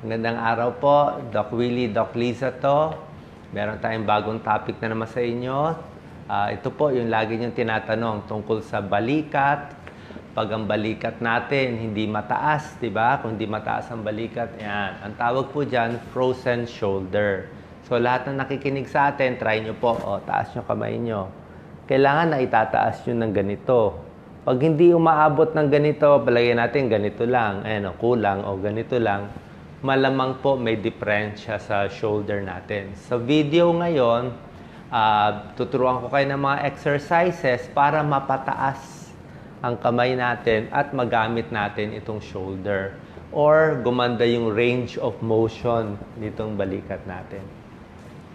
Magandang araw po, Doc Willie, Doc Lisa to. Meron tayong bagong topic na naman sa inyo. Ah, ito po yung lagi niyong tinatanong tungkol sa balikat. Pag ang balikat natin hindi mataas, di ba? Kung hindi mataas ang balikat, yan. Ang tawag po dyan, frozen shoulder. So lahat na nakikinig sa atin, try nyo po. O, taas nyo kamay nyo. Kailangan na itataas nyo ng ganito. Pag hindi umaabot ng ganito, palagay natin ganito lang, ayan kulang o ganito lang, malamang po may diferensya sa shoulder natin. Sa video ngayon, ah, tuturuan ko kayo ng mga exercises para mapataas ang kamay natin at magamit natin itong shoulder or gumanda yung range of motion nitong balikat natin.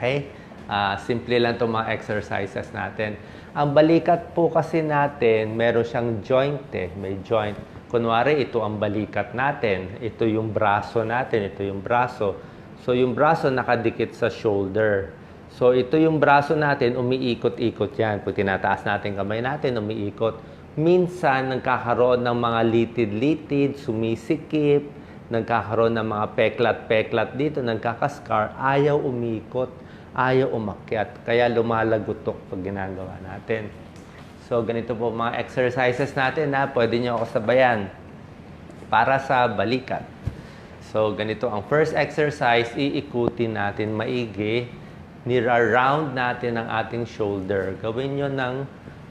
Okay? Ah, simple lang itong mga exercises natin. Ang balikat po kasi natin, meron siyang joint eh. May joint. Kunwari, ito ang balikat natin. Ito yung braso natin. Ito yung braso. So, yung braso nakadikit sa shoulder. So, ito yung braso natin, umiikot-ikot yan. Pag tinataas natin kamay natin, umiikot. Minsan, nagkakaroon ng mga litid-litid, sumisikip, nagkakaroon ng mga peklat-peklat dito, nagkakaskar, ayaw umikot, ayaw umakyat. Kaya lumalagutok pag ginagawa natin. So, ganito po mga exercises natin na pwede nyo ako sabayan para sa balikat. So, ganito ang first exercise, iikutin natin maigi, nira-round natin ang ating shoulder. Gawin nyo ng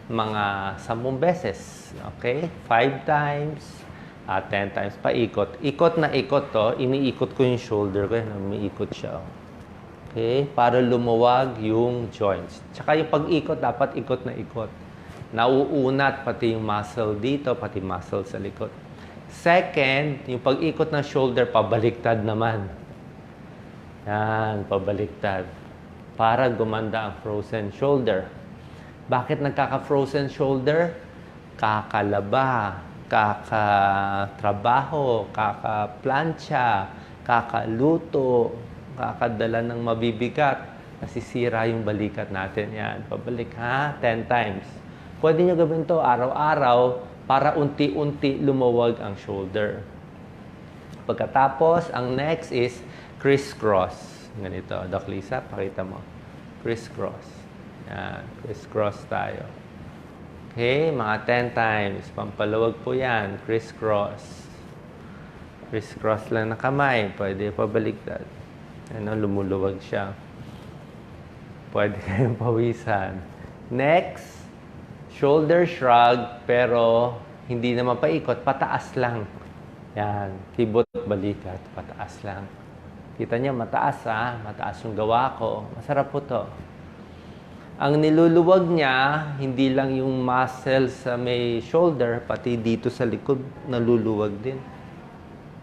mga 10 beses. Okay? 5 times, ah 10 times paikot. Ikot na ikot to, iniikot ko yung shoulder ko. Umiikot siya. oh. Okay? Para lumuwag yung joints. Tsaka yung pag-ikot, dapat ikot na ikot. Nauunat pati yung muscle dito, pati muscle sa likod. Second, yung pag-ikot ng shoulder, pabaliktad naman. Yan, pabaliktad. Para gumanda ang frozen shoulder. Bakit nagkaka-frozen shoulder? Kakalaba, kakatrabaho, kakaplansya, kakaluto, kakadala ng mabibigat. Nasisira yung balikat natin. Yan, pabalik ha, 10 times. Pwede nyo gawin to araw-araw para unti-unti lumuwag ang shoulder. Pagkatapos, ang next is crisscross. Ganito. Doc Lisa, pakita mo. Crisscross. Yan. Crisscross tayo. Okay, mga 10 times. Pampaluwag po yan. Crisscross. Crisscross lang na kamay. Pwede pabaliktad. Ano, lumuluwag siya. Pwede kayong pawisan. Next, shoulder shrug, pero hindi naman paikot, pataas lang. Yan, kibot balikat, pataas lang. Kita niyo, mataas ha, mataas yung gawa ko. Masarap po to. Ang niluluwag niya, hindi lang yung muscle sa may shoulder, pati dito sa likod, naluluwag din.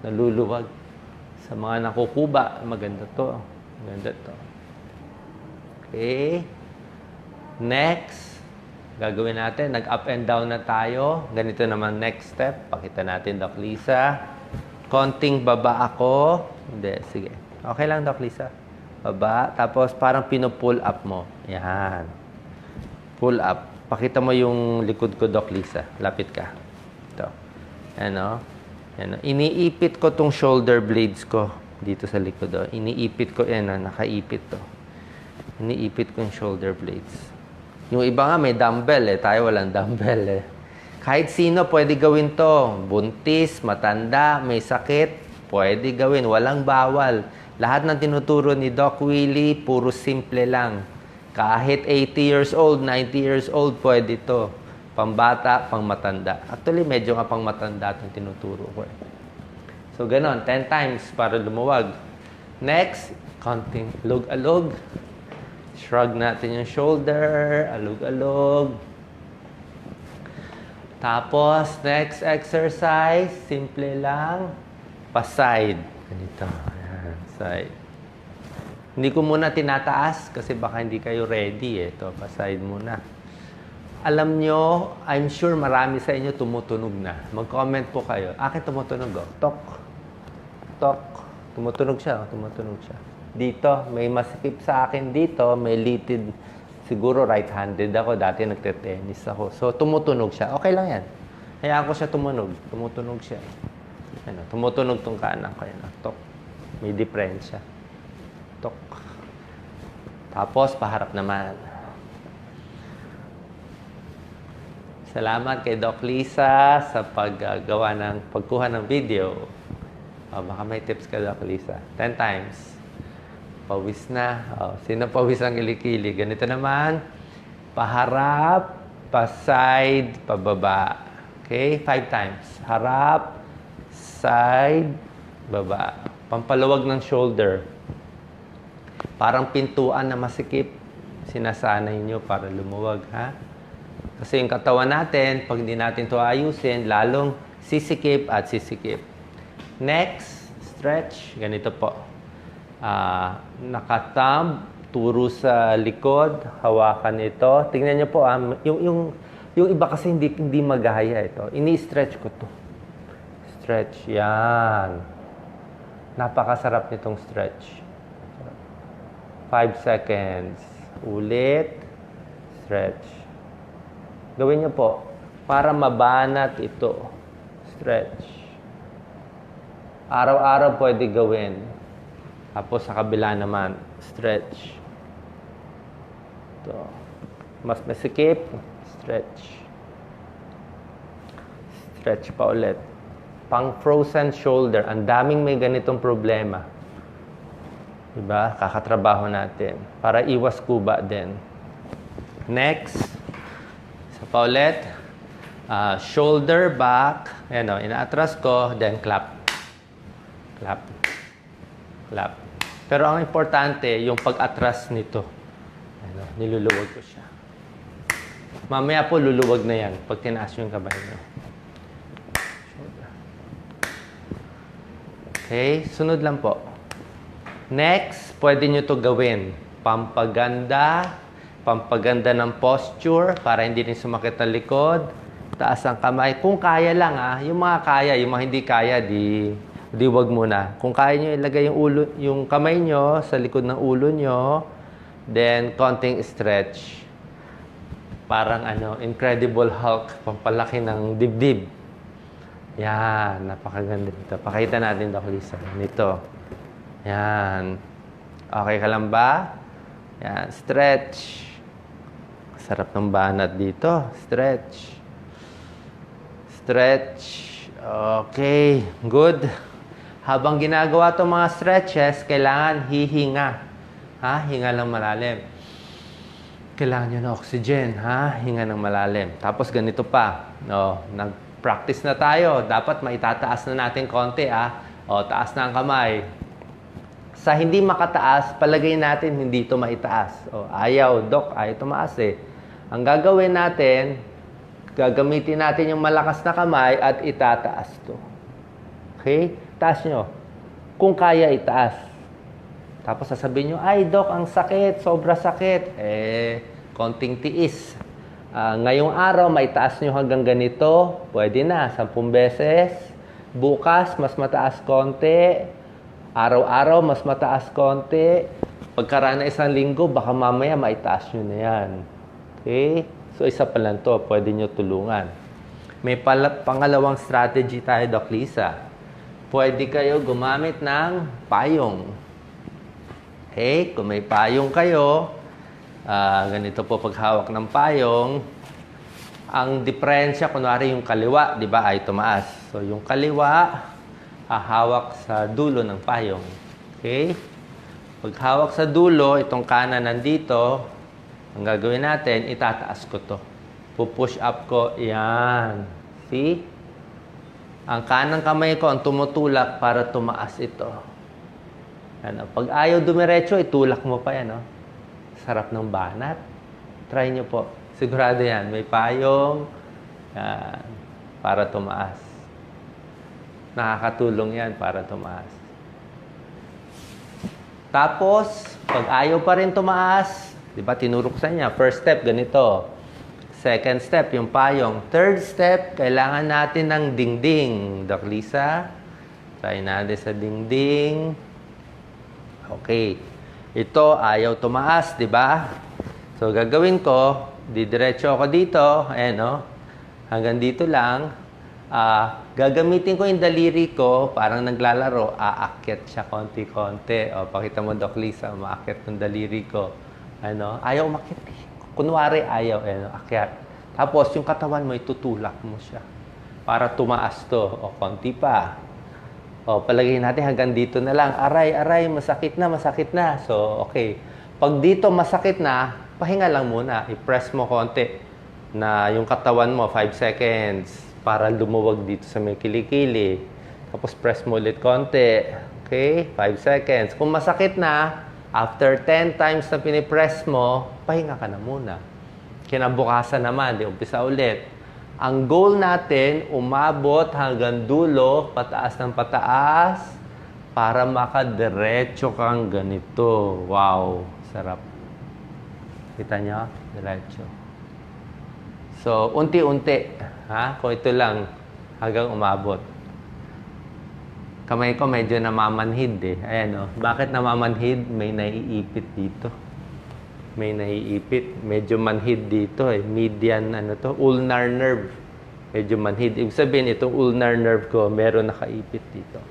Naluluwag. Sa mga nakukuba, maganda to. Maganda to. Okay. Next, gagawin natin, nag-up and down na tayo. Ganito naman next step. Pakita natin, Doc Lisa. Konting baba ako. Hindi, sige. Okay lang, Doc Lisa. Baba. Tapos parang pinupull up mo. Yan. Pull up. Pakita mo yung likod ko, Doc Lisa. Lapit ka. Ito. Ano? Ano? Iniipit ko tong shoulder blades ko dito sa likod. Oh. Iniipit ko. Yan, oh, nakaipit to. Iniipit ko yung shoulder blades. Yung iba nga may dumbbell eh. Tayo walang dumbbell eh. Kahit sino pwede gawin to. Buntis, matanda, may sakit, pwede gawin. Walang bawal. Lahat ng tinuturo ni Doc Willie, puro simple lang. Kahit 80 years old, 90 years old, pwede to. Pambata, pang matanda. Actually, medyo nga pang matanda itong tinuturo ko eh. So, ganon. 10 times para lumuwag. Next, counting alog-alog. Shrug natin yung shoulder, alog-alog. Tapos, next exercise, simple lang, pa-side. Ganito. Ayan, side. Hindi ko muna tinataas kasi baka hindi kayo ready eh. Ito, pa-side muna. Alam nyo, I'm sure marami sa inyo tumutunog na. Mag-comment po kayo. Akin tumutunog oh. Tok. Tok. Tumutunog siya, oh. tumutunog siya. Dito, may masikip sa akin dito, may litid. Siguro right-handed ako. Dati nagte-tennis ako. So, tumutunog siya. Okay lang yan. Hayaan ko siya tumunog. Tumutunog siya. Ano, tumutunog tong kanan ko. Yan, oh. tok. May diferensya. Tok. Tapos, paharap naman. Salamat kay Doc Lisa sa paggawa ng pagkuha ng video. Oh, baka may tips ka, Doc Lisa. 10 times. Pawis na. Oh, sino pawis ang kilikili? Ganito naman. Paharap, pa-side, pababa. Okay? Five times. Harap, side, baba. Pampaluwag ng shoulder. Parang pintuan na masikip. Sinasanay nyo para lumuwag, ha? Kasi yung katawan natin, pag hindi natin to ayusin, lalong sisikip at sisikip. Next, stretch. Ganito po. Ah, nakathumb, turo sa likod, hawakan ito. Tingnan niyo po, ah, yung, yung, yung iba kasi hindi, hindi magaya ito. Ini-stretch ko to. Stretch, yan. Napakasarap nitong stretch. 5 seconds. Ulit. Stretch. Gawin niyo po para mabanat ito. Stretch. Araw-araw pwede gawin. Tapos sa kabila naman, stretch. Ito. Mas masikip, stretch. Stretch pa ulit. Pang frozen shoulder, ang daming may ganitong problema. Diba? Kakatrabaho natin. Para iwas kuba din. Next. Isa pa ulit. Ah, shoulder back. Ayan o, inaatras ko, then clap. Clap. Clap. Pero ang importante, yung pag-atras nito. Ano, niluluwag ko siya. Mamaya po, luluwag na yan pag tinaas yung kamay nyo. Okay, sunod lang po. Next, pwede nyo to gawin. Pampaganda, pampaganda ng posture para hindi rin sumakit ang likod. Taas ang kamay. Kung kaya lang ah, yung mga kaya, yung mga hindi kaya, di, di wag muna. Kung kaya nyo ilagay yung, ulo, yung kamay nyo sa likod ng ulo nyo, then konting stretch. Parang ano, Incredible Hulk, pampalaki ng dibdib. Yan, napakaganda nito. Pakita natin, Doc Lisa. Nito. Yan. Okay ka lang ba? Yan, stretch. Sarap ng banat dito. Stretch. Stretch. Okay, good. Habang ginagawa itong mga stretches, kailangan hihinga. Ha? Hinga lang malalim. Kailangan nyo ng oxygen, ha? Hinga ng malalim. Tapos ganito pa. No, nag-practice na tayo. Dapat maitataas na natin konti, ah. O, taas na ang kamay. Sa hindi makataas, palagay natin hindi ito maitaas. O, ayaw, dok, ayaw tumaas eh. Ang gagawin natin, gagamitin natin yung malakas na kamay at itataas to. Okay? Taas nyo. Kung kaya, itaas. Tapos sasabihin nyo, ay, dok, ang sakit, sobra sakit. Eh, konting tiis. Ah, ngayong araw, may taas nyo hanggang ganito. Pwede na, 10 beses. Bukas, mas mataas konti. Araw-araw, mas mataas konti. Pagkaraan na isang linggo, baka mamaya maitaas nyo na yan. Okay? So, isa pa lang to. Pwede nyo tulungan. May pala, pangalawang strategy tayo, Doc Lisa. Pwede kayo gumamit ng payong. Okay? Kung may payong kayo, ah, ganito po paghawak ng payong, ang diferensya, kunwari yung kaliwa, di ba, ay tumaas. So, yung kaliwa, hahawak sa dulo ng payong. Okay? Pag hawak sa dulo, itong kanan nandito, ang gagawin natin, itataas ko to. Pupush up ko, yan. See? Ang kanang kamay ko ang tumutulak para tumaas ito. Ano, pag ayaw dumiretso, itulak mo pa yan. No? Sarap ng banat. Try nyo po. Sigurado yan. May payong yan, para tumaas. Nakakatulong yan para tumaas. Tapos, pag ayaw pa rin tumaas, di ba tinurok sa niya, first step, ganito. Second step, yung payong. Third step, kailangan natin ng dingding. Doc Lisa, try natin sa dingding. Okay. Ito, ayaw tumaas, di ba? So, gagawin ko, didiretso ako dito, ayan, no? Hanggang dito lang. Ah, gagamitin ko yung daliri ko, parang naglalaro, aakyat siya konti-konti. O, pakita mo, Doc Lisa, umaakyat ng daliri ko. Ano, ayaw umakyat eh. Kunwari, ayaw, eh, no, akyat. Tapos, yung katawan mo, itutulak mo siya. Para tumaas to. O, konti pa. O, palagay natin hanggang dito na lang. Aray, aray, masakit na, masakit na. So, okay. Pag dito masakit na, pahinga lang muna. I-press mo konti na yung katawan mo, 5 seconds para lumuwag dito sa may kilikili. Tapos press mo ulit konti. Okay? 5 seconds. Kung masakit na, after 10 times na pinipress mo, pahinga ka na muna. Kinabukasan naman, di umpisa ulit. Ang goal natin, umabot hanggang dulo, pataas ng pataas, para makadiretso kang ganito. Wow, sarap. Kita niyo? Diretso. So, unti-unti. Ha? Kung ito lang, hanggang umabot. Kamay ko medyo namamanhid eh. Ayan o. Bakit namamanhid? May naiipit dito. May naiipit. Medyo manhid dito eh. Median, ano to? Ulnar nerve. Medyo manhid. Ibig sabihin, itong ulnar nerve ko, meron nakaipit dito.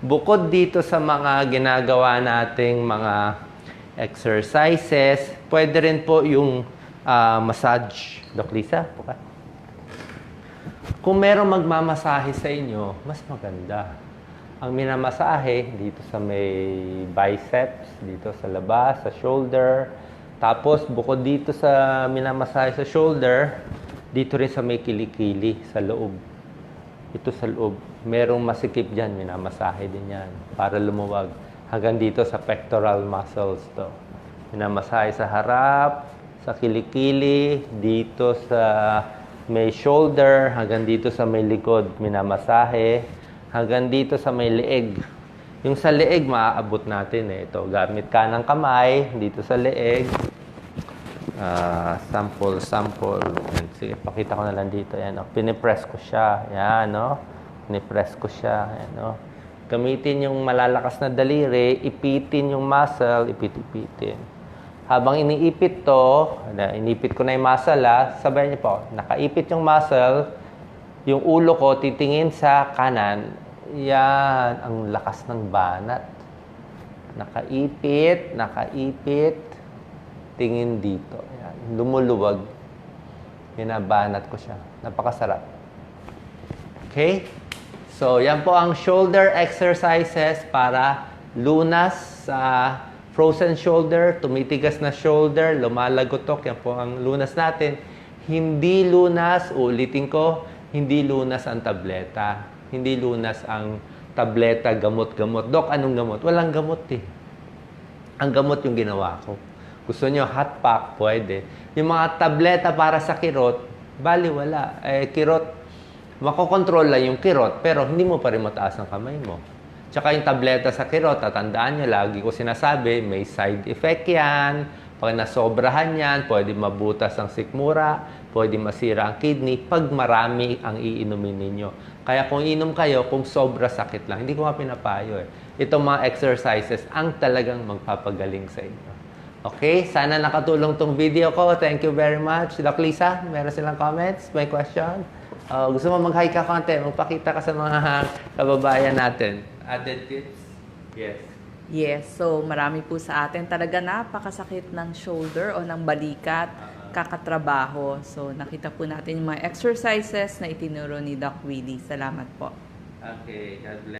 Bukod dito sa mga ginagawa nating mga exercises, pwede rin po yung ah, massage. Doc Lisa, buka. Kung merong magmamasahe sa inyo, mas maganda. Ang minamasahe dito sa may biceps, dito sa labas, sa shoulder. Tapos bukod dito sa minamasahe sa shoulder, dito rin sa may kilikili, sa loob. Ito sa loob. Merong masikip dyan, minamasahe din yan. Para lumuwag. Hanggang dito sa pectoral muscles to. Minamasahe sa harap, sa kilikili, dito sa may shoulder, hanggang dito sa may likod, minamasahe, hanggang dito sa may leeg. Yung sa leeg, maaabot natin eh. Ito, gamit ka ng kamay, dito sa leeg. Ah, sample, sample. Yan, Sige, pakita ko na lang dito. Yan, oh. Pinipress ko siya. Yan, no? Pinipress ko siya. Yan, no? Gamitin yung malalakas na daliri, ipitin yung muscle, ipit-ipitin. Habang iniipit to, inipit ko na yung muscle, ha, sabay niyo po, nakaipit yung muscle, yung ulo ko titingin sa kanan, yan, ang lakas ng banat. Nakaipit, nakaipit, tingin dito. Yan, lumuluwag. Binabanat ko siya. Napakasarap. Okay? So, yan po ang shoulder exercises para lunas sa frozen shoulder, tumitigas na shoulder, lumalagotok. Yan po ang lunas natin. Hindi lunas, ulitin ko, hindi lunas ang tableta. Hindi lunas ang tableta, gamot-gamot. Dok, anong gamot? Walang gamot eh. Ang gamot yung ginawa ko. Gusto nyo hot pack, pwede. Yung mga tableta para sa kirot, bali wala. Eh, kirot, makokontrol lang yung kirot, pero hindi mo pa rin mataas ang kamay mo. Tsaka yung tableta sa kirot, tatandaan nyo, lagi ko sinasabi, may side effect yan. Pag nasobrahan yan, pwede mabutas ang sikmura, pwede masira ang kidney, pag marami ang iinumin ninyo. Kaya kung inom kayo, kung sobra sakit lang, hindi ko nga pinapayo eh. Itong mga exercises ang talagang magpapagaling sa inyo. Okay, sana nakatulong tong video ko. Thank you very much. Doc Lisa, meron silang comments? May question? Uh, gusto mo mag-hi ka konti, magpakita ka sa mga kababayan natin. Added tips? Yes. Yes, so marami po sa atin talaga napakasakit ng shoulder o ng balikat, kakatrabaho. So nakita po natin yung mga exercises na itinuro ni Doc Willie. Salamat po. Okay, God bless.